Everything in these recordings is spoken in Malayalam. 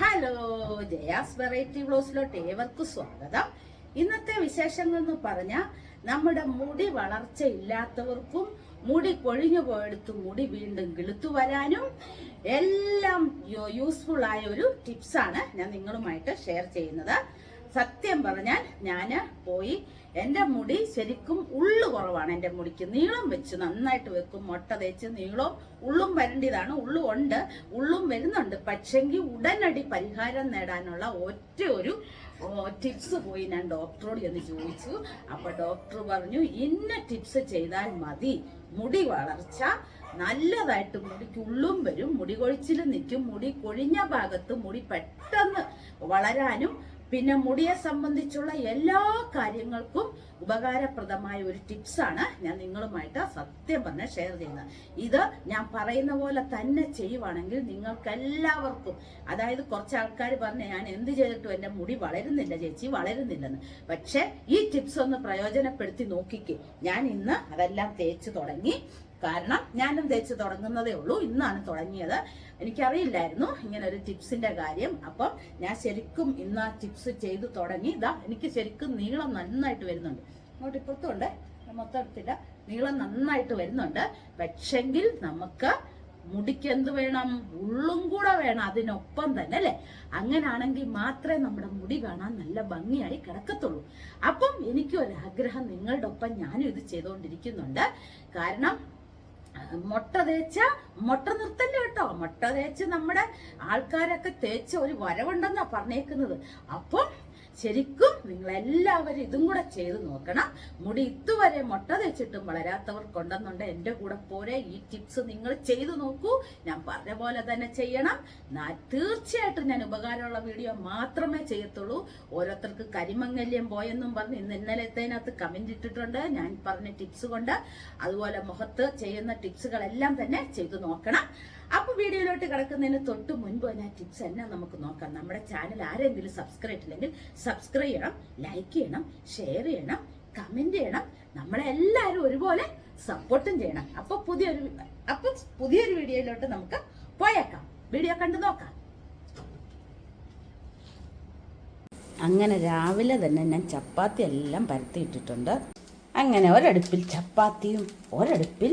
ഹലോ ജയാസ് വെറൈറ്റി ബ്ലോസിലോട്ട് ഏവർക്കും സ്വാഗതം. ഇന്നത്തെ വിശേഷങ്ങൾ എന്ന് പറഞ്ഞാൽ നമ്മുടെ മുടി വളർച്ച ഇല്ലാത്തവർക്കും മുടി കൊഴിഞ്ഞു പോയെടുത്ത് മുടി വീണ്ടും കിളുത്തു വരാനും എല്ലാം യൂസ്ഫുൾ ആയ ഒരു ടിപ്സാണ് ഞാൻ നിങ്ങളുമായിട്ട് ഷെയർ ചെയ്യുന്നത്. സത്യം പറഞ്ഞാൽ ഞാൻ പോയി എന്റെ മുടി ശരിക്കും ഉള്ളു കുറവാണ്. എന്റെ മുടിക്ക് നീളം വെച്ച് നന്നായിട്ട് വെക്കും. മുട്ട തേച്ച് നീളവും ഉള്ളും വരേണ്ടതാണ് ഉള്ളു ഉണ്ട് ഉള്ളും വരുന്നുണ്ട്. പക്ഷെങ്കിൽ ഉടനടി പരിഹാരം നേടാനുള്ള ഒറ്റ ഒരു ടിപ്സ് പോയി ഞാൻ ഡോക്ടറോട് എന്ന് ചോദിച്ചു. അപ്പൊ ഡോക്ടർ പറഞ്ഞു ഇന്ന ടിപ്സ് ചെയ്താൽ മതി. മുടി വളർച്ച നല്ലതായിട്ട് മുടിക്ക് ഉള്ളും വരും. മുടി കൊഴിച്ചിൽ നിൽക്കും. മുടി കൊഴിഞ്ഞ ഭാഗത്ത് മുടി പെട്ടെന്ന് വളരാനും പിന്നെ മുടിയെ സംബന്ധിച്ചുള്ള എല്ലാ കാര്യങ്ങൾക്കും ഉപകാരപ്രദമായ ഒരു ടിപ്സാണ് ഞാൻ നിങ്ങളുമായിട്ട് സത്യം പറഞ്ഞ് ഷെയർ ചെയ്യുന്നത്. ഇത് ഞാൻ പറയുന്ന പോലെ തന്നെ ചെയ്യുവാണെങ്കിൽ നിങ്ങൾക്ക് എല്ലാവർക്കും അതായത് കുറച്ച് ആൾക്കാർ പറഞ്ഞ ഞാൻ എന്ത് ചെയ്തിട്ടും എന്റെ മുടി വളരുന്നില്ല ചേച്ചി വളരുന്നില്ലെന്ന്. പക്ഷെ ഈ ടിപ്സ് ഒന്ന് പ്രയോജനപ്പെടുത്തി നോക്കിക്കേ. ഞാൻ ഇന്ന് അതെല്ലാം തേച്ച് തുടങ്ങി. കാരണം ഞാനും തേച്ച് തുടങ്ങുന്നതേ ഉള്ളൂ. ഇന്നാണ് തുടങ്ങിയത്. എനിക്കറിയില്ലായിരുന്നു ഇങ്ങനെ ഒരു ടിപ്സിന്റെ കാര്യം. അപ്പം ഞാൻ ശരിക്കും ഇന്ന് ആ ടിപ്സ് ചെയ്ത് തുടങ്ങി. ഇതാ എനിക്ക് ശരിക്കും നീളം നന്നായിട്ട് വരുന്നുണ്ട്. അങ്ങോട്ട് ഇപ്പുറത്തുണ്ട് മൊത്തം എടുത്തില്ല നീളം നന്നായിട്ട് വരുന്നുണ്ട്. പക്ഷെങ്കിൽ നമുക്ക് മുടിക്ക് എന്ത് വേണം? ഉള്ളും കൂടെ വേണം അതിനൊപ്പം തന്നെ അല്ലെ? അങ്ങനാണെങ്കിൽ മാത്രമേ നമ്മുടെ മുടി കാണാൻ നല്ല ഭംഗിയായി കിടക്കത്തുള്ളൂ. അപ്പം എനിക്ക് ഒരു ആഗ്രഹം നിങ്ങളുടെ ഒപ്പം ഞാനും ഇത് ചെയ്തുകൊണ്ടിരിക്കുന്നുണ്ട്. കാരണം മുട്ട തേച്ച മുട്ട നിർത്തല്ല കേട്ടോ? മുട്ട തേച്ച് നമ്മുടെ ആൾക്കാരൊക്കെ തേച്ച ഒരു വരവുണ്ടെന്നാ പറഞ്ഞേക്കുന്നത്. അപ്പം ശരിക്കും നിങ്ങൾ എല്ലാവരും ഇതും കൂടെ ചെയ്ത് നോക്കണം. മുടി ഇതുവരെ മുട്ട തേച്ചിട്ടും വളരാത്തവർക്കുണ്ടെന്നുണ്ട് എന്റെ കൂടെ പോരെ. ഈ ടിപ്സ് നിങ്ങൾ ചെയ്തു നോക്കൂ. ഞാൻ പറഞ്ഞ പോലെ തന്നെ ചെയ്യണം. തീർച്ചയായിട്ടും ഞാൻ ഉപകാരമുള്ള വീഡിയോ മാത്രമേ ചെയ്യത്തുള്ളൂ. ഓരോരുത്തർക്ക് കരിമങ്ങല്യം പോയെന്നും പറഞ്ഞ് ഇന്ന് ഇന്നലത്തേനകത്ത് കമന്റ് ഇട്ടിട്ടുണ്ട്. ഞാൻ പറഞ്ഞ ടിപ്സ് കൊണ്ട് അതുപോലെ മുഖത്ത് ചെയ്യുന്ന ടിപ്സുകളെല്ലാം തന്നെ ചെയ്തു നോക്കണം. അപ്പൊ വീഡിയോയിലോട്ട് കിടക്കുന്നതിന് തൊട്ട് മുൻപ് തന്നെ ടിപ്സ് എന്നെ നമുക്ക് നോക്കാം. നമ്മുടെ ചാനൽ ആരെങ്കിലും സബ്സ്ക്രൈബ് ഇല്ലെങ്കിൽ സബ്സ്ക്രൈബ് ചെയ്യണം ലൈക്ക് ചെയ്യണം ഷെയർ ചെയ്യണം കമന്റ് ചെയ്യണം. നമ്മളെ എല്ലാവരും ഒരുപോലെ സപ്പോർട്ടും ചെയ്യണം. അപ്പൊ പുതിയൊരു അപ്പൊ പുതിയൊരു വീഡിയോയിലോട്ട് നമുക്ക് പോയേക്കാം. വീഡിയോ കണ്ടു നോക്കാം. അങ്ങനെ രാവിലെ തന്നെ ഞാൻ ചപ്പാത്തി എല്ലാം പരത്തിയിട്ടിട്ടുണ്ട് അങ്ങനെ ഒരടുപ്പിൽ ചപ്പാത്തിയും ഒരടുപ്പിൽ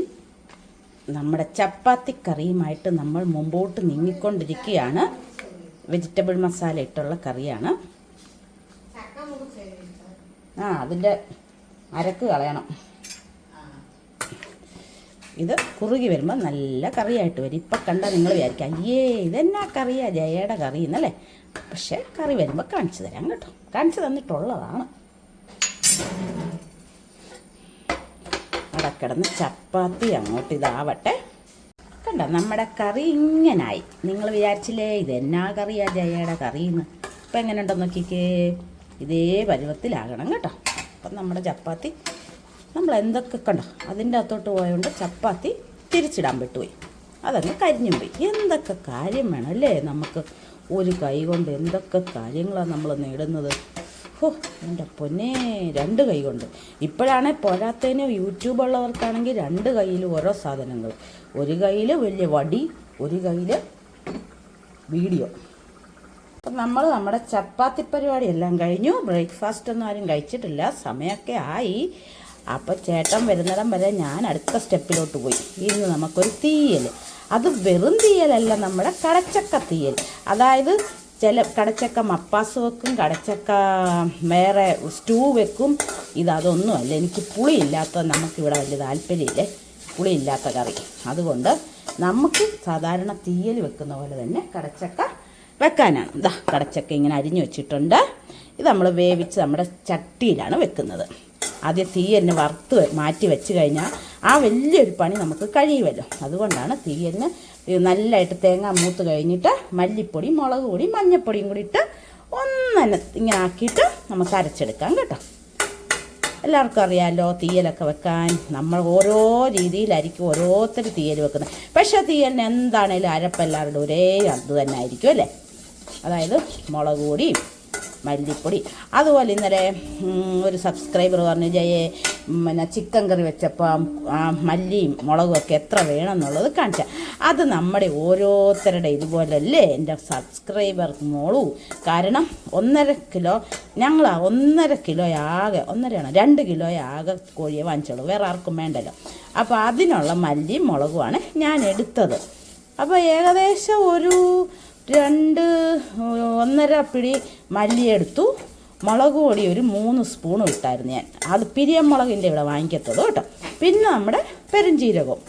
നമ്മുടെ ചപ്പാത്തി കറിയുമായിട്ട് നമ്മൾ മുമ്പോട്ട് നീങ്ങിക്കൊണ്ടിരിക്കുകയാണ്. വെജിറ്റബിൾ മസാല ഇട്ടുള്ള കറിയാണ്. ആ അതിന്റെ അരക്ക് കളയണം. ഇത് കുറുകി വരുമ്പോൾ നല്ല കറിയായിട്ട് വരും. ഇപ്പം കണ്ടാൽ നിങ്ങൾ വിചാരിക്കാം അയ്യേ ഇതെന്നാ കറിയാ? ജയയുടെ കറി എന്നല്ലേ? പക്ഷേ കറി വരുമ്പോൾ കാണിച്ചു തരാം കേട്ടോ. കാണിച്ചു തന്നിട്ടുള്ളതാണ്. കിടന്ന് ചപ്പാത്തി അങ്ങോട്ട് ഇതാവട്ടെ. കണ്ട നമ്മുടെ കറി ഇങ്ങനായി. നിങ്ങൾ വിചാരിച്ചില്ലേ ഇത് എന്നാ കറിയാ ജയയുടെ കറിയെന്ന് ഇപ്പം എങ്ങനെ ഉണ്ടോ നോക്കിക്കേ. ഇതേ പരുവത്തിലാകണം കേട്ടോ. അപ്പം നമ്മുടെ ചപ്പാത്തി നമ്മൾ എന്തൊക്കെ കണ്ടോ അതിന്റെ അകത്തോട്ട് പോയതുകൊണ്ട് ചപ്പാത്തി തിരിച്ചിടാൻ വിട്ടുപോയി അതങ്ങ് കരിഞ്ഞു പോയി. എന്തൊക്കെ കാര്യം വേണം അല്ലേ നമുക്ക്? ഒരു കൈ കൊണ്ട് എന്തൊക്കെ കാര്യങ്ങളാണ് നമ്മൾ നേടുന്നത്? ഹോ എന്റെ പൊന്നെ രണ്ട് കൈ കൊണ്ട് ഇപ്പോഴാണെ പോരാത്തതിന് യൂട്യൂബ് ഉള്ളവർക്കാണെങ്കിൽ രണ്ട് കയ്യിൽ ഓരോ സാധനങ്ങൾ. ഒരു കയ്യിൽ വലിയ വടി ഒരു കയ്യിൽ വീഡിയോ. അപ്പം നമ്മൾ നമ്മുടെ ചപ്പാത്തി പരിപാടി എല്ലാം കഴിഞ്ഞു. ബ്രേക്ക്ഫാസ്റ്റ് ഒന്നും ആരും കഴിച്ചിട്ടില്ല. സമയമൊക്കെ ആയി. അപ്പോൾ ചേട്ടൻ വരുന്നിടം വരെ ഞാൻ അടുത്ത സ്റ്റെപ്പിലോട്ട് പോയി. ഇന്ന് നമുക്കൊരു തീയൽ അത് വെറും തീയലല്ല നമ്മുടെ കടച്ചക്ക തീയൽ. അതായത് ചില കടച്ചക്ക മപ്പാസ് വെക്കും കടച്ചക്ക വേറെ സ്റ്റൂ വെക്കും. ഇത് അതൊന്നുമല്ല എനിക്ക് പുളിയില്ലാത്ത നമുക്കിവിടെ വലിയ താല്പര്യമില്ലേ? പുളിയില്ലാത്ത കറി. അതുകൊണ്ട് നമുക്ക് സാധാരണ തീയൽ വെക്കുന്ന പോലെ തന്നെ കടച്ചക്ക വെക്കാനാണ്. ഇതാ കടച്ചക്ക ഇങ്ങനെ അരിഞ്ഞു വെച്ചിട്ടുണ്ട്. ഇത് നമ്മൾ വേവിച്ച് നമ്മുടെ ചട്ടിയിലാണ് വെക്കുന്നത്. ആദ്യം തീയലിന് വറുത്ത് മാറ്റി വെച്ച് കഴിഞ്ഞാൽ ആ വലിയൊരു പണി നമുക്ക് കഴിയുമല്ലോ. അതുകൊണ്ടാണ് തീയലിന് നല്ലതായിട്ട് തേങ്ങ മൂത്ത് കഴിഞ്ഞിട്ട് മല്ലിപ്പൊടി മുളക് പൊടി മഞ്ഞൾപ്പൊടിയും കൂടി ഇട്ട് ഒന്നെ ഇങ്ങനെ ആക്കിയിട്ട് നമുക്ക് അരച്ചെടുക്കാം കേട്ടോ. എല്ലാവർക്കും അറിയാമല്ലോ തീയലൊക്കെ വെക്കാൻ നമ്മൾ ഓരോ രീതിയിലായിരിക്കും ഓരോരുത്തർ തീയൽ വെക്കുന്നത്. പക്ഷേ തീയലിന് എന്താണേലും അരപ്പ് എല്ലാവരുടെ ഒരേ അത് തന്നെ ആയിരിക്കും അല്ലേ? അതായത് മുളക് പൊടിയും മല്ലിപ്പൊടി. അതുപോലെ ഇന്നലെ ഒരു സബ്സ്ക്രൈബർ പറഞ്ഞു ജയെ പിന്നെ ചിക്കൻ കറി വെച്ചപ്പോൾ മല്ലിയും മുളകും ഒക്കെ എത്ര വേണം എന്നുള്ളത് കാണിച്ചാൽ അത് നമ്മുടെ ഓരോരുത്തരുടെ ഇതുപോലല്ലേ എന്റെ സബ്സ്ക്രൈബർ മോളു. കാരണം ഒന്നര കിലോ ഞങ്ങൾ ഒന്നര കിലോ ആകെ ഒന്നരയാണ്? രണ്ട് കിലോ ആകെ കോഴിയെ വാങ്ങിച്ചോളൂ. വേറെ ആർക്കും വേണ്ടല്ലോ. അപ്പോൾ അതിനുള്ള മല്ലിയും മുളകുമാണ് ഞാൻ എടുത്തത്. അപ്പോൾ ഏകദേശം ഒരു രണ്ട് ഒന്നര പിടി മല്ലി എടുത്തു മുളക് പൊടി ഒരു മൂന്ന് സ്പൂൺ ഇട്ടായിരുന്നു ഞാൻ. അത് പിരിയം മുളകിന്റെ ഇവിടെ വാങ്ങിക്കത്തുള്ളൂ കേട്ടോ. പിന്നെ നമ്മുടെ പെരുംജീരകവും.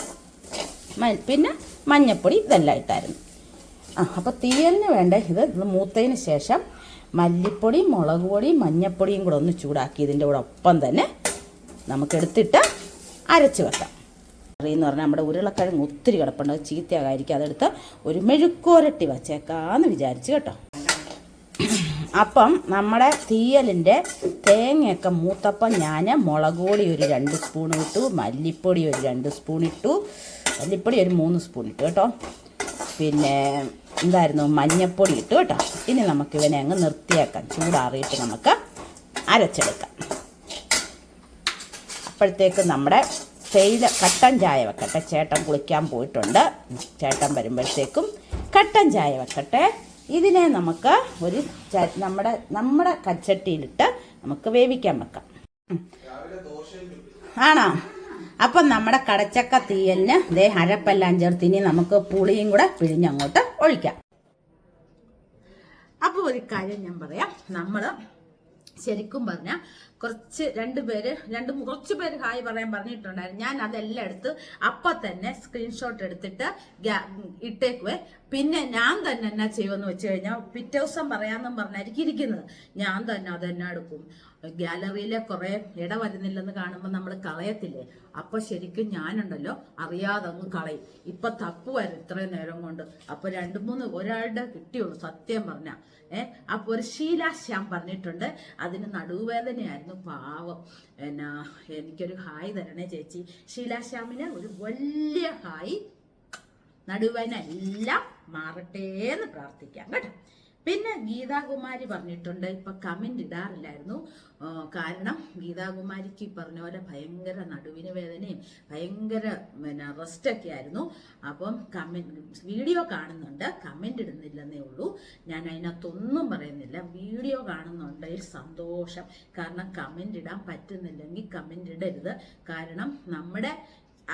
പിന്നെ മഞ്ഞപ്പൊടി ഇതെല്ലാം ഇട്ടായിരുന്നു. ആ അപ്പോൾ തീയലിന് വേണ്ട? ഇത് മൂത്തതിന് ശേഷം മല്ലിപ്പൊടി മുളക് പൊടി മഞ്ഞപ്പൊടിയും കൂടെ ഒന്ന് ചൂടാക്കി ഇതിന്റെ കൂടെ ഒപ്പം തന്നെ നമുക്കെടുത്തിട്ട് അരച്ച് വെക്കാം. കറി എന്ന് പറഞ്ഞാൽ നമ്മുടെ ഉരുളക്കിഴങ്ങ് ഒത്തിരി കിടപ്പുണ്ട്. ചീത്തയാകായിരിക്കും അതെടുത്ത് ഒരു മെഴുക്കോരട്ടി വച്ചേക്കാന്ന് വിചാരിച്ചു കേട്ടോ. അപ്പം നമ്മുടെ തീയലിന്റെ തേങ്ങയൊക്കെ മൂത്തപ്പം ഞാൻ മുളക് പൊടി ഒരു രണ്ട് സ്പൂൺ ഇട്ടു മല്ലിപ്പൊടി ഒരു രണ്ട് സ്പൂൺ ഇട്ടു. മല്ലിപ്പൊടി ഒരു മൂന്ന് സ്പൂൺ ഇട്ടു കേട്ടോ. പിന്നെ എന്തായിരുന്നു? മഞ്ഞൾപ്പൊടി ഇട്ടു കേട്ടോ. ഇനി നമുക്ക് ഇവനെ അങ്ങ് നിർത്തിയേക്കാം. ചൂടാറിയിട്ട് നമുക്ക് അരച്ചെടുക്കാം. അപ്പോഴത്തേക്ക് നമ്മുടെ തേയില കട്ടൻ ചായ വെക്കട്ടെ. ചേട്ടൻ കുളിക്കാൻ പോയിട്ടുണ്ട്. ചേട്ടൻ വരുമ്പോഴത്തേക്കും കട്ടൻ ചായ വെക്കട്ടെ. ഇതിനെ നമുക്ക് ഒരു നമ്മുടെ നമ്മുടെ കച്ചട്ടിയിലിട്ട് നമുക്ക് വേവിക്കാൻ വെക്കാം. ആണോ? അപ്പം നമ്മുടെ കടച്ചക്ക തീയലിന് ദേ അരപ്പെല്ലാം ചേർത്ത് ഇനി നമുക്ക് പുളിയും കൂടെ പിഴിഞ്ഞങ്ങോട്ട് ഒഴിക്കാം. അപ്പോൾ ഒരു കാര്യം ഞാൻ പറയാം. നമ്മൾ ശരിക്കും പറഞ്ഞാൽ കുറച്ച് രണ്ട് പേര് രണ്ട് കുറച്ച് പേര് ഹായ് പറയാൻ പറഞ്ഞിട്ടുണ്ടായിരുന്നു. ഞാൻ അതെല്ലാം എടുത്ത് അപ്പം തന്നെ സ്ക്രീൻഷോട്ട് എടുത്തിട്ട് ഇട്ടേക്കുവേ. പിന്നെ ഞാൻ തന്നെ എന്നാ ചെയ്യുമെന്ന് വെച്ച് കഴിഞ്ഞാൽ പിറ്റേ ദിവസം പറയാമെന്നും പറഞ്ഞായിരിക്കും ഇരിക്കുന്നത്. ഞാൻ തന്നെ അതെന്നെ എടുക്കും? ഗാലറിയിലെ കുറെ ഇട വരുന്നില്ലെന്ന് കാണുമ്പോൾ നമ്മൾ കളയത്തില്ലേ? അപ്പൊ ശരിക്കും ഞാനുണ്ടല്ലോ അറിയാതെ അങ്ങ് കളയും. ഇപ്പൊ തപ്പുമായിരുന്നു ഇത്രയും നേരം കൊണ്ട്. അപ്പൊ രണ്ട് മൂന്ന് ഒരാളുടെ കിട്ടിയുള്ളൂ സത്യം പറഞ്ഞ. ഏ അപ്പൊ ഒരു ശീലാശ്യാം പറഞ്ഞിട്ടുണ്ട്. അതിന് നടുവേദനയായിരുന്നു പാവം. എന്നാ എനിക്കൊരു ഹായ് തരണേ ചേച്ചി. ശീലാശ്യാമിന് ഒരു വലിയ ഹായ്. നടുവേദന എല്ലാം മാറട്ടെ എന്ന് പ്രാർത്ഥിക്കാം കേട്ടോ. പിന്നെ ഗീതാകുമാരി പറഞ്ഞിട്ടുണ്ട്. ഇപ്പൊ കമന്റ് ഇടാറില്ലായിരുന്നു. കാരണം ഗീതാകുമാരിക്ക് പറഞ്ഞ പോലെ ഭയങ്കര നടുവിന് വേദനയും ഭയങ്കര പിന്നെ റെസ്റ്റൊക്കെ ആയിരുന്നു. അപ്പം കമന്റ് വീഡിയോ കാണുന്നുണ്ട്. കമന്റ് ഇടുന്നില്ലെന്നേ ഉള്ളൂ. ഞാൻ അതിനകത്തൊന്നും പറയുന്നില്ല. വീഡിയോ കാണുന്നുണ്ടെങ്കിൽ സന്തോഷം. കാരണം കമന്റ് ഇടാൻ പറ്റുന്നില്ലെങ്കിൽ കമന്റ് ഇടരുത്. കാരണം നമ്മുടെ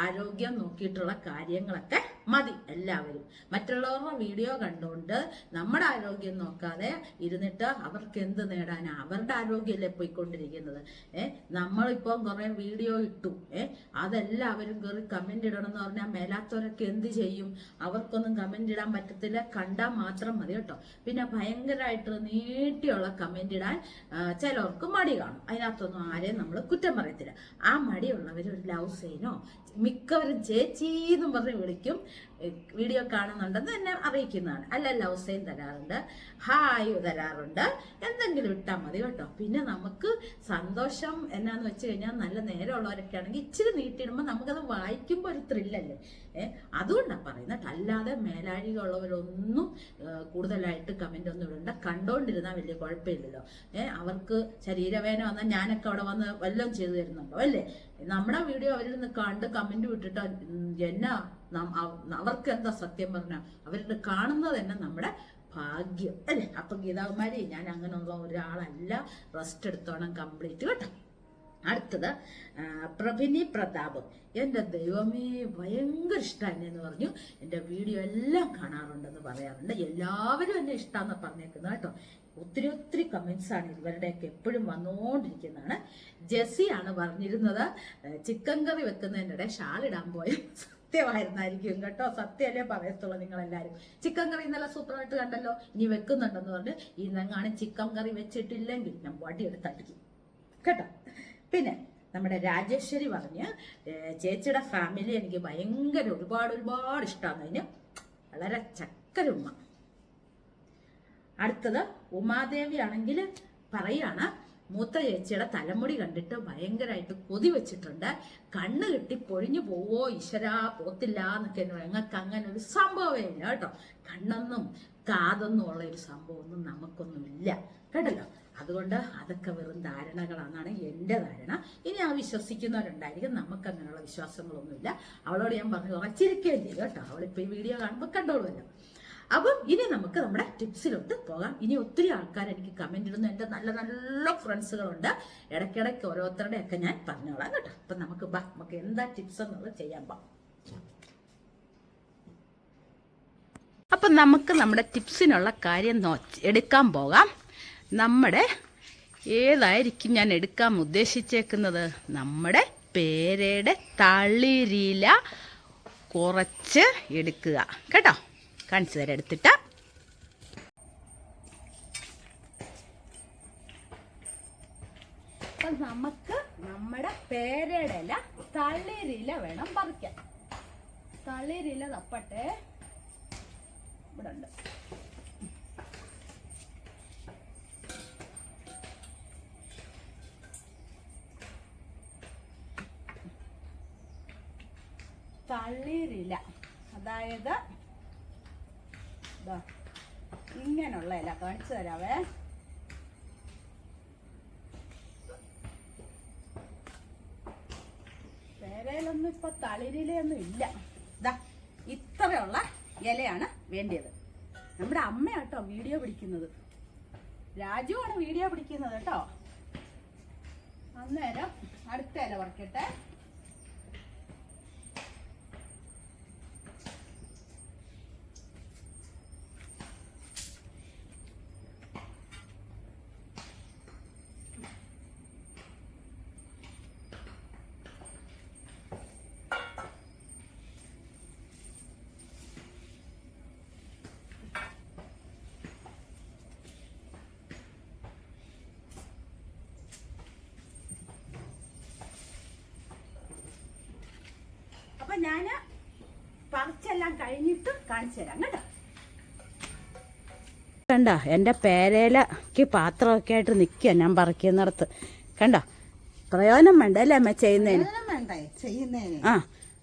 ആരോഗ്യം നോക്കിയിട്ടുള്ള കാര്യങ്ങളൊക്കെ മതി എല്ലാവരും. മറ്റുള്ളവരുടെ വീഡിയോ കണ്ടുകൊണ്ട് നമ്മുടെ ആരോഗ്യം നോക്കാതെ ഇരുന്നിട്ട് അവർക്ക് എന്ത് നേടാനാണ് അവരുടെ ആരോഗ്യമല്ലേ പോയിക്കൊണ്ടിരിക്കുന്നത്? ഏഹ് നമ്മളിപ്പം കുറെ വീഡിയോ ഇട്ടു. ഏഹ് അതെല്ലാവരും കയറി കമന്റ് ഇടണം എന്ന് പറഞ്ഞാൽ മേലാത്തവരൊക്കെ എന്ത് ചെയ്യും? അവർക്കൊന്നും കമന്റ് ഇടാൻ പറ്റത്തില്ല. കണ്ടാൽ മാത്രം മതി കേട്ടോ. പിന്നെ ഭയങ്കരമായിട്ട് നീട്ടിയുള്ള കമന്റ് ഇടാൻ ചിലവർക്ക് മടി കാണും. അതിനകത്തൊന്നും ആരെയും നമ്മൾ കുറ്റം പറയത്തില്ല. ആ മടിയുള്ളവർ ഒരു ലവ് സൈനോ മിക്കവരും ചേച്ചി എന്നും പറഞ്ഞ് വിളിക്കും. വീഡിയോ കാണുന്നുണ്ടെന്ന് എന്നെ അറിയിക്കുന്നതാണ്. അല്ല ലവ് സൈൻ തരാറുണ്ട്. ഹായ് തരാറുണ്ട്. എന്തെങ്കിലും ഇട്ടാൽ മതി കേട്ടോ. പിന്നെ നമുക്ക് സന്തോഷം എന്നാന്ന് വെച്ച് കഴിഞ്ഞാൽ നല്ല നേരമുള്ളവരൊക്കെ ആണെങ്കിൽ ഇച്ചിരി നീട്ടിയിടുമ്പോൾ നമുക്കത് വായിക്കുമ്പോൾ ഒരു ത്രില്ലല്ലേ? ഏഹ് അതുകൊണ്ടാണ് പറയുന്നത് അല്ലാതെ മേലാഴികളുള്ളവരൊന്നും ഏഹ് കൂടുതലായിട്ട് കമന്റ് ഒന്നും ഇടണ്ട. കണ്ടോണ്ടിരുന്നാൽ വലിയ കുഴപ്പമില്ലല്ലോ. ഏഹ് അവർക്ക് ശരീരവേദന വന്നാൽ ഞാനൊക്കെ അവിടെ വന്ന് വല്ലതും ചെയ്തു തരുന്നുണ്ടോ അല്ലേ? നമ്മുടെ വീഡിയോ അവരിൽ നിന്ന് കണ്ട് കമന്റ് വിട്ടിട്ട് എന്നാ അവർക്ക് എന്താ സത്യം പറഞ്ഞ അവരുടെ കാണുന്നത് തന്നെ നമ്മുടെ ഭാഗ്യം അല്ലേ? അപ്പൊ ഗീതാകുമാരി ഞാൻ അങ്ങനെയുള്ള ഒരാളല്ല. റെസ്റ്റ് എടുത്തോണം കംപ്ലീറ്റ് കേട്ടോ. അടുത്തത് പ്രഭിനി പ്രതാപ്. എന്റെ ദൈവമേ ഭയങ്കര ഇഷ്ടമാണ് എന്ന് പറഞ്ഞു. എന്റെ വീഡിയോ എല്ലാം കാണാറുണ്ടെന്ന് പറയാറുണ്ട്. എല്ലാവരും എന്നെ ഇഷ്ടമാണെന്ന് പറഞ്ഞേക്കുന്നത് കേട്ടോ. ഒത്തിരി ഒത്തിരി കമൻസാണ് ഇവരുടെയൊക്കെ എപ്പോഴും വന്നുകൊണ്ടിരിക്കുന്നതാണ് ജെസ്സിയാണ് പറഞ്ഞിരുന്നത് ചിക്കൻ കറി വെക്കുന്നതിനിടെ ഷാളിടാൻ പോയ? സത്യമായിരുന്നായിരിക്കും കേട്ടോ. സത്യമല്ലേ പറയത്തുള്ളൂ നിങ്ങളെല്ലാവരും ചിക്കൻ കറി ഇന്നലെ സൂപ്പറായിട്ട് കണ്ടല്ലോ. ഇനി വെക്കുന്നുണ്ടെന്ന് പറഞ്ഞ് ഇന്നങ്ങാണ് ചിക്കൻ കറി വെച്ചിട്ടില്ലെങ്കിൽ ഞാൻ വടിയെടുത്തടിക്കും കേട്ടോ? പിന്നെ നമ്മുടെ രാജേശ്വരി പറഞ്ഞ് ചേച്ചിയുടെ ഫാമിലി എനിക്ക് ഭയങ്കര ഒരുപാട് ഒരുപാട് ഇഷ്ടമാണ് അതിന് വളരെ ചക്കരുമ്മ അടുത്തത് ഉമാദേവി ആണെങ്കിൽ പറയാണ് മൂത്ത ചേച്ചിയുടെ തലമുടി കണ്ടിട്ട് ഭയങ്കരമായിട്ട് കൊതി വെച്ചിട്ടുണ്ട്. കണ്ണ് കെട്ടി പൊഴിഞ്ഞു പോവോ? ഈശ്വരാ പോത്തില്ല എന്നൊക്കെ എന്ന് ഞങ്ങൾക്ക് അങ്ങനെ ഒരു സംഭവമേ ഇല്ല കേട്ടോ. കണ്ണെന്നും കാതെന്നും ഉള്ള ഒരു സംഭവമൊന്നും നമുക്കൊന്നും ഇല്ല. കേട്ടല്ലോ? അതുകൊണ്ട് അതൊക്കെ വെറും ധാരണകളാണെന്നാണ് എന്റെ ധാരണ. ഇനി ആ വിശ്വസിക്കുന്നവരുണ്ടായിരിക്കും. നമുക്ക് അങ്ങനെയുള്ള വിശ്വാസങ്ങളൊന്നുമില്ല. അവളോട് ഞാൻ പറഞ്ഞു ഉറച്ചിരിക്കുകയും ചെയ്തു കേട്ടോ. അവളിപ്പോൾ ഈ വീഡിയോ കാണുമ്പോൾ കണ്ടോളുമല്ലോ. അപ്പം ഇനി നമുക്ക് നമ്മുടെ ടിപ്സിലോട്ട് പോകാം. ഇനി ഒത്തിരി ആൾക്കാർ എനിക്ക് കമന്റ് ഇടുന്നു. എന്റെ നല്ല നല്ല ഫ്രണ്ട്സുകളുണ്ട്. ഇടയ്ക്കിടയ്ക്ക് ഓരോരുത്തരുടെ ഒക്കെ ഞാൻ പറഞ്ഞോളാം കേട്ടോ. അപ്പം നമുക്ക് ബാ നമുക്ക് എന്താ ടിപ്സ് എന്നുള്ളത് ചെയ്യാൻ പാ അപ്പം നമുക്ക് നമ്മുടെ ടിപ്സിനുള്ള കാര്യം എടുക്കാൻ പോകാം. നമ്മുടെ ഏതായിരിക്കും ഞാൻ എടുക്കാൻ ഉദ്ദേശിച്ചേക്കുന്നത്? നമ്മുടെ പേരയുടെ തളിരില കുറച്ച് എടുക്കുക. കേട്ടോ? കാണിച്ചു തരാം എടുത്തിട്ട്. നമുക്ക് നമ്മുടെ പേരയുടെ ഇല തളിരില വേണം പറിക്കാൻ. തളിരില തപ്പട്ടെ. ഇവിടെ ഉണ്ട് തളിരില അതായത് ഇങ്ങനെയുള്ള ഇല കാണിച്ചു തരാവേ. പേരയിലൊന്നും ഇപ്പൊ തളിരിലയൊന്നും ഇല്ല. ഇതാ ഇത്രയുള്ള ഇലയാണ് വേണ്ടിയത്. നമ്മുടെ അമ്മയാട്ടോ വീഡിയോ പിടിക്കുന്നത്. രാജുവാണ് വീഡിയോ പിടിക്കുന്നത് കേട്ടോ. അന്നേരം അടുത്ത ഇല പറിക്കട്ടെ. ഞാൻ പറിച്ചെല്ലാം കഴിഞ്ഞിട്ട് കാണിച്ചു തരാം കേട്ടോ. കണ്ട എന്റെ പേരയിലക്ക് പാത്രമൊക്കെ ആയിട്ട് നിൽക്കുക ഞാൻ പറിക്കുന്നിടത്ത്. കണ്ട പ്രയോജനം വേണ്ട അല്ലേ അമ്മ ചെയ്യുന്നതിന്? ആ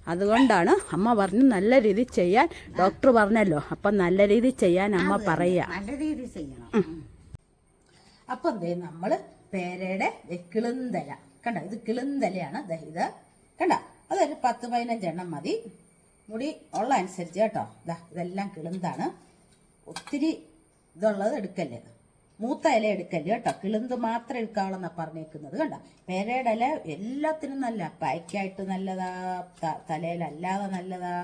അതുകൊണ്ടാണ് അമ്മ പറഞ്ഞു നല്ല രീതിയിൽ ചെയ്യാൻ. ഡോക്ടർ പറഞ്ഞല്ലോ അപ്പം നല്ല രീതിയിൽ ചെയ്യാൻ അമ്മ പറയുക നല്ല രീതി ചെയ്യണം. അപ്പൊ എന്തേ നമ്മൾ പേരയുടെ ദേ കിളുന്തല. കണ്ട ഇത് കിളുന്തലയാണ് ദഹിത ഇത്. കണ്ട? അതൊരു പത്ത് പതിനഞ്ചെണ്ണം മതി. മുടി ഉള്ള അനുസരിച്ച് കേട്ടോ. ദാ ഇതെല്ലാം കിളുന്താണ്. ഒത്തിരി ഇതുള്ളത് എടുക്കല്ലേ? മൂത്ത ഇല എടുക്കല്ലേ കേട്ടോ? കിളുന്ത് മാത്രം എടുക്കാവുള്ളെന്നാ പറഞ്ഞേക്കുന്നത് കണ്ടോ? പേരയുടെ ഇല എല്ലാത്തിനും നല്ല പായ്ക്കായിട്ട് നല്ലതാ തലയിലല്ലാതെ നല്ലതാ.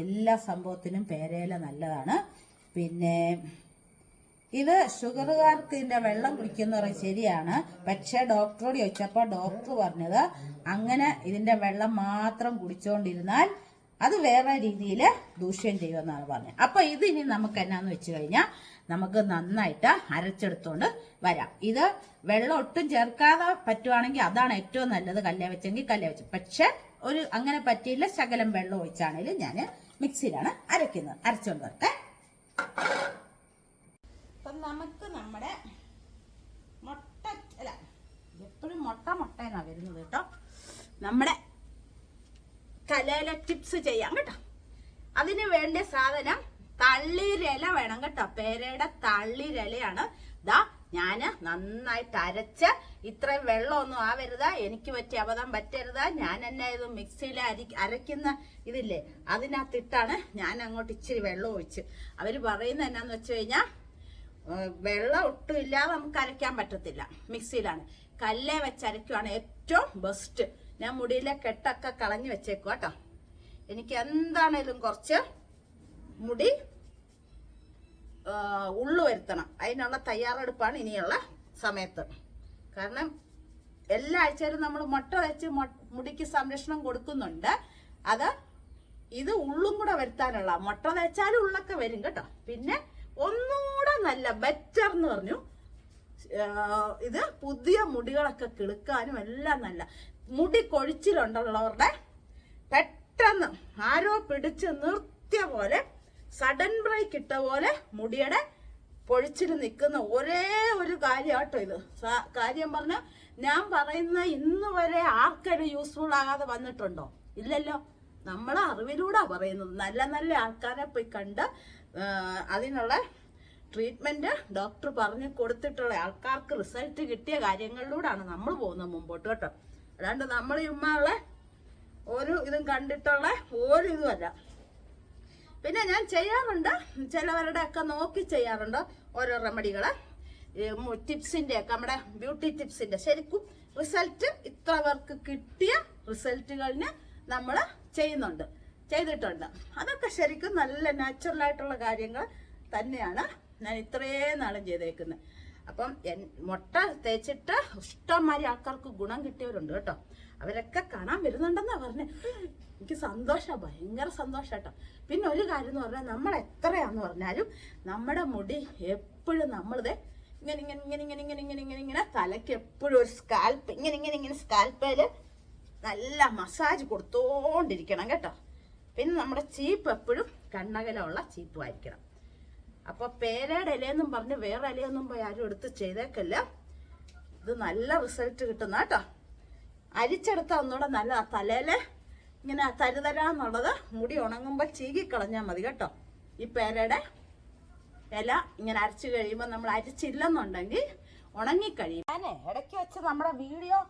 എല്ലാ സംഭവത്തിനും പേരയില നല്ലതാണ്. പിന്നെ ഇത് ഷുഗറുകാർക്ക് ഇതിന്റെ വെള്ളം കുടിക്കുന്ന പറയും ശരിയാണ്. പക്ഷെ ഡോക്ടറോട് ചോദിച്ചപ്പോൾ ഡോക്ടർ പറഞ്ഞത് അങ്ങനെ ഇതിന്റെ വെള്ളം മാത്രം കുടിച്ചുകൊണ്ടിരുന്നാൽ അത് വേറെ രീതിയിൽ ദൂഷ്യം ചെയ്യുമെന്നാണ് പറഞ്ഞത്. അപ്പൊ ഇത് ഇനി നമുക്ക് എന്നാന്ന് വെച്ച് കഴിഞ്ഞാൽ നമുക്ക് നന്നായിട്ട് അരച്ചെടുത്തോണ്ട് വരാം. ഇത് വെള്ളം ഒട്ടും ചേർക്കാതെ പറ്റുവാണെങ്കിൽ അതാണ് ഏറ്റവും നല്ലത് കല്ലേ വെച്ചെങ്കിൽ കല്ലേ വെച്ച്. പക്ഷെ ഒരു അങ്ങനെ പറ്റിയില്ല ശകലം വെള്ളം ഒഴിച്ചാണെങ്കിലും ഞാൻ മിക്സിയിലാണ് അരയ്ക്കുന്നത്. അരച്ചോണ്ട് വരട്ടെ. അപ്പം നമുക്ക് നമ്മുടെ മുട്ട അല്ല എപ്പോഴും മുട്ട മുട്ട എന്നാ വരുന്നത് കേട്ടോ. നമ്മുടെ തലയിലെ ടിപ്സ് ചെയ്യാം കേട്ടോ. അതിന് വേണ്ട സാധനം തള്ളിരല വേണം കേട്ടോ. പേരയുടെ തള്ളിരലയാണ്. ദാ ഞാൻ നന്നായിട്ട് അരച്ച് ഇത്രയും വെള്ളമൊന്നും ആവരുത്. എനിക്ക് പറ്റിയ അബദ്ധം പറ്റരുത്. ഞാൻ എന്നെ ഇത് മിക്സിയിൽ അരി അരയ്ക്കുന്ന ഇതില്ലേ അതിനകത്തിട്ടാണ് ഞാൻ അങ്ങോട്ട് ഇച്ചിരി വെള്ളം ഒഴിച്ച്. അവർ പറയുന്നത് എന്നാന്ന് വെച്ച് കഴിഞ്ഞാൽ വെള്ളം ഒട്ടും ഇല്ലാതെ നമുക്ക് അരയ്ക്കാൻ പറ്റത്തില്ല. മിക്സിയിലാണ്. കല്ലേ വെച്ച് അരയ്ക്കുവാണ് ഏറ്റവും ബെസ്റ്റ് ഞാൻ മുടിയിലെ കെട്ടൊക്കെ കളഞ്ഞു വെച്ചേക്കും കേട്ടോ എനിക്ക് എന്താണേലും കുറച്ച് മുടി ഉള്ളു വരുത്തണം. അതിനുള്ള തയ്യാറെടുപ്പാണ് ഇനിയുള്ള സമയത്ത്. കാരണം എല്ലാ ആഴ്ചയിലും നമ്മൾ മുട്ട വെച്ച് മുടിക്ക് സംരക്ഷണം കൊടുക്കുന്നുണ്ട്. അത് ഇത് ഉള്ളും കൂടെ വരുത്താനുള്ള മുട്ട തേച്ചാലും ഉള്ളൊക്കെ വരും കേട്ടോ. പിന്നെ ഒന്നുകൂടെ നല്ല ബെറ്റർ എന്ന് പറഞ്ഞു. ഇത് പുതിയ മുടികളൊക്കെ കിളുക്കാനും എല്ലാം നല്ല. മുടി കൊഴിച്ചിലുണ്ടുള്ളവരുടെ പെട്ടെന്ന് ആരോ പിടിച്ച് നിർത്തിയ പോലെ സഡൻ ബ്രേക്ക് ഇട്ട പോലെ മുടിയുടെ പൊഴിച്ചിൽ നിൽക്കുന്ന ഒരേ ഒരു കാര്യമാട്ടോ ഇത്. കാര്യം പറഞ്ഞ ഞാൻ പറയുന്ന ഇന്ന് വരെ ആർക്കൊരു യൂസ്ഫുൾ ആകാതെ വന്നിട്ടുണ്ടോ? ഇല്ലല്ലോ. നമ്മളെ അറിവിലൂടെ പറയുന്നത്. നല്ല നല്ല ആൾക്കാരെ പോയി കണ്ട് അതിനുള്ള ട്രീറ്റ്മെന്റ് ഡോക്ടർ പറഞ്ഞു കൊടുത്തിട്ടുള്ള ആൾക്കാർക്ക് റിസൾട്ട് കിട്ടിയ കാര്യങ്ങളിലൂടെയാണ് നമ്മൾ പോകുന്നത് മുമ്പോട്ട് കേട്ടോ. അല്ലാണ്ട് നമ്മൾ ഉള്ള ഒരു ഇതും കണ്ടിട്ടുള്ള ഒരു ഇതുമല്ല പിന്നെ ഞാൻ ചെയ്യാറുണ്ട്. ചിലവരുടെ ഒക്കെ നോക്കി ചെയ്യാറുണ്ട് ഓരോ റെമഡികൾ ടിപ്സിന്റെ ഒക്കെ നമ്മുടെ ബ്യൂട്ടി ടിപ്സിന്റെ ശരിക്കും റിസൾട്ട് ഇത്ര പേർക്ക് കിട്ടിയ റിസൾട്ടുകളിന് നമ്മൾ ചെയ്യുന്നുണ്ട്. ചെയ്തിട്ടുണ്ട്. അതൊക്കെ ശരിക്കും നല്ല നാച്ചുറൽ ആയിട്ടുള്ള കാര്യങ്ങൾ തന്നെയാണ് ഞാൻ ഇത്രയും നാളും ചെയ്തേക്കുന്നത്. അപ്പം മുട്ട തേച്ചിട്ട് ഇഷ്ടംമാതിരി ആൾക്കാർക്ക് ഗുണം കിട്ടിയവരുണ്ട് കേട്ടോ. അവരൊക്കെ കാണാൻ വരുന്നുണ്ടെന്നാ പറഞ്ഞേ. എനിക്ക് സന്തോഷം ഭയങ്കര സന്തോഷം കേട്ടോ. പിന്നെ ഒരു കാര്യം എന്ന് പറഞ്ഞാൽ നമ്മൾ എത്രയാന്ന് പറഞ്ഞാലും നമ്മുടെ മുടി എപ്പോഴും നമ്മളിത് ഇങ്ങനെ ഇങ്ങനെ ഇങ്ങനെ ഇങ്ങനെ ഇങ്ങനെ ഇങ്ങനെ ഇങ്ങനെ ഇങ്ങനെ തലയ്ക്ക് എപ്പോഴും ഒരു സ്കാൽപ്പ് ഇങ്ങനെ ഇങ്ങനെ ഇങ്ങനെ സ്കാൽപ്പേൽ നല്ല മസാജ് കൊടുത്തോണ്ടിരിക്കണം കേട്ടോ. പിന്നെ നമ്മുടെ ചീപ്പ് എപ്പോഴും കണ്ണകലമുള്ള ചീപ്പുമായിരിക്കണം. അപ്പൊ പേരയുടെ ഇലയെന്നും പറഞ്ഞ് വേറെ ഇലയൊന്നും പോയി ആരും എടുത്ത് ചെയ്തേക്കല്ല. ഇത് നല്ല റിസൾട്ട് കിട്ടുന്ന കേട്ടോ. അരിച്ചെടുത്ത ഒന്നുകൂടെ നല്ല തലയിൽ ഇങ്ങനെ തരുതരാന്നുള്ളത് മുടി ഉണങ്ങുമ്പോൾ ചീകി കളഞ്ഞാൽ മതി കേട്ടോ. ഈ പേരയുടെ ഇല ഇങ്ങനെ അരച്ചു കഴിയുമ്പോൾ നമ്മൾ അരിച്ചില്ലെന്നുണ്ടെങ്കിൽ ഉണങ്ങിക്കഴിയും. ഞാനേ ഇടയ്ക്ക് വെച്ച് നമ്മുടെ വീഡിയോ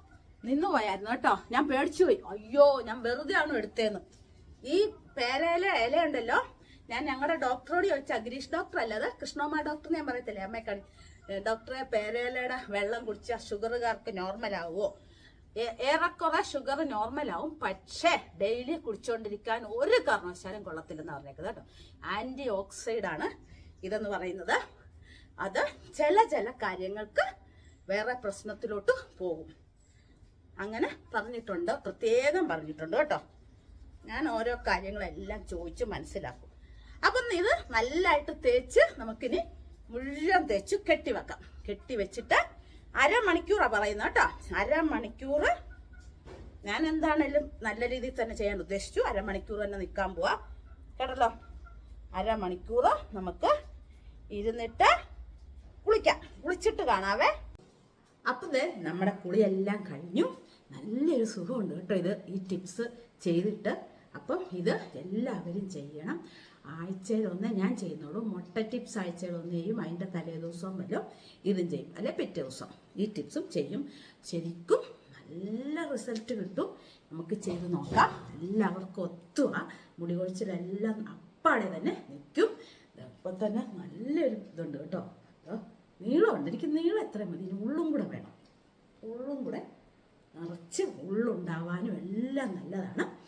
നിന്നു പോയായിരുന്നു കേട്ടോ. ഞാൻ പേടിച്ചു പോയി അയ്യോ ഞാൻ വെറുതെ എടുത്തേന്ന് ഈ പേരയില ഇല ഉണ്ടല്ലോ ഞാൻ ഞങ്ങളുടെ ഡോക്ടറോട് ചോദിച്ച ഗിരീഷ് ഡോക്ടർ അല്ലത് കൃഷ്ണമ്മ ഡോക്ടർ ഞാൻ പറയത്തില്ലേ? അമ്മയെക്കാണി ഡോക്ടറെ പേരയിലയുടെ വെള്ളം കുടിച്ചാൽ ഷുഗറുകാർക്ക് ഏ- ഏറെക്കുറെ ഷുഗർ നോർമലാവും. പക്ഷേ ഡെയിലി കുടിച്ചുകൊണ്ടിരിക്കാൻ ഒരു കാരണവശാലും കൊള്ളത്തില്ലെന്ന് പറഞ്ഞേക്കുന്നത് കേട്ടോ. ആന്റി ഓക്സൈഡ് ആണ് ഇതെന്ന് പറയുന്നത്. അത് ചില ചില കാര്യങ്ങൾക്ക് വേറെ പ്രശ്നത്തിലോട്ട് പോകും. അങ്ങനെ പറഞ്ഞിട്ടുണ്ട് പ്രത്യേകം പറഞ്ഞിട്ടുണ്ട് കേട്ടോ. ഞാൻ ഓരോ കാര്യങ്ങളെല്ലാം ചോദിച്ച് മനസ്സിലാക്കും. അപ്പം ഇത് നല്ലതായിട്ട് തേച്ച് നമുക്കിനി മുഴുവൻ തേച്ച് കെട്ടിവെക്കാം കെട്ടിവെച്ചിട്ട് അരമണിക്കൂറാണ് അരമണിക്കൂറാ പറയുന്നത് കേട്ടോ. അരമണിക്കൂർ ഞാൻ എന്താണേലും നല്ല രീതിയിൽ തന്നെ ചെയ്യാൻ ഉദ്ദേശിച്ചു. അരമണിക്കൂർ തന്നെ നിൽക്കാൻ പോവാ. കേട്ടല്ലോ? അരമണിക്കൂർ നമുക്ക് ഇരുന്നിട്ട് കുളിക്കാം. കുളിച്ചിട്ട് കാണാവേ. അപ്പം നമ്മുടെ കുളിയെല്ലാം കഴിഞ്ഞു. നല്ലൊരു സുഖമുണ്ട് കേട്ടോ ഇത്. ഈ ടിപ്സ് ചെയ്തിട്ട് അപ്പം ഇത് എല്ലാവരും ചെയ്യണം. ആഴ്ചയിൽ ഒന്ന് ഞാൻ ചെയ്യുന്നുള്ളൂ. മുട്ട ടിപ്സ് ആഴ്ചയിൽ ഒന്നേയും ചെയ്യും അതിന്റെ തലേ ദിവസവും വരും. ഇതും ചെയ്യും. അല്ലെ പിറ്റേ ദിവസം ഈ ടിപ്സും ചെയ്യും. ശരിക്കും നല്ല റിസൾട്ട് കിട്ടും. നമുക്ക് ചെയ്ത് നോക്കാം. എല്ലാവർക്കും ഒത്തുക മുടി കൊഴിച്ചിലെല്ലാം അപ്പാടെ തന്നെ നിൽക്കും. ഇപ്പം തന്നെ നല്ലൊരു ഇതുണ്ട് കേട്ടോ. നീളമുണ്ട് എനിക്ക് നീളം എത്ര മതി. ഇനി ഉള്ളും കൂടെ വേണം. ഉള്ളും കൂടെ നിറച്ച് ഉള്ളുണ്ടാവാനും എല്ലാം നല്ലതാണ്.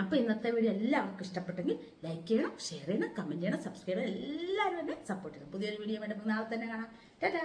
അപ്പോൾ ഇന്നത്തെ വീഡിയോ എല്ലാവർക്കും ഇഷ്ടപ്പെട്ടെങ്കിൽ ലൈക്ക് ചെയ്യണം ഷെയർ ചെയ്യണം കമന്റ് ചെയ്യണം സബ്സ്ക്രൈബ് ചെയ്യണം. എല്ലാവരും എന്നെ സപ്പോർട്ട് ചെയ്യണം. പുതിയൊരു വീഡിയോ വേണ്ടപ്പോൾ നാളെ തന്നെ കാണാം. ടാറ്റാ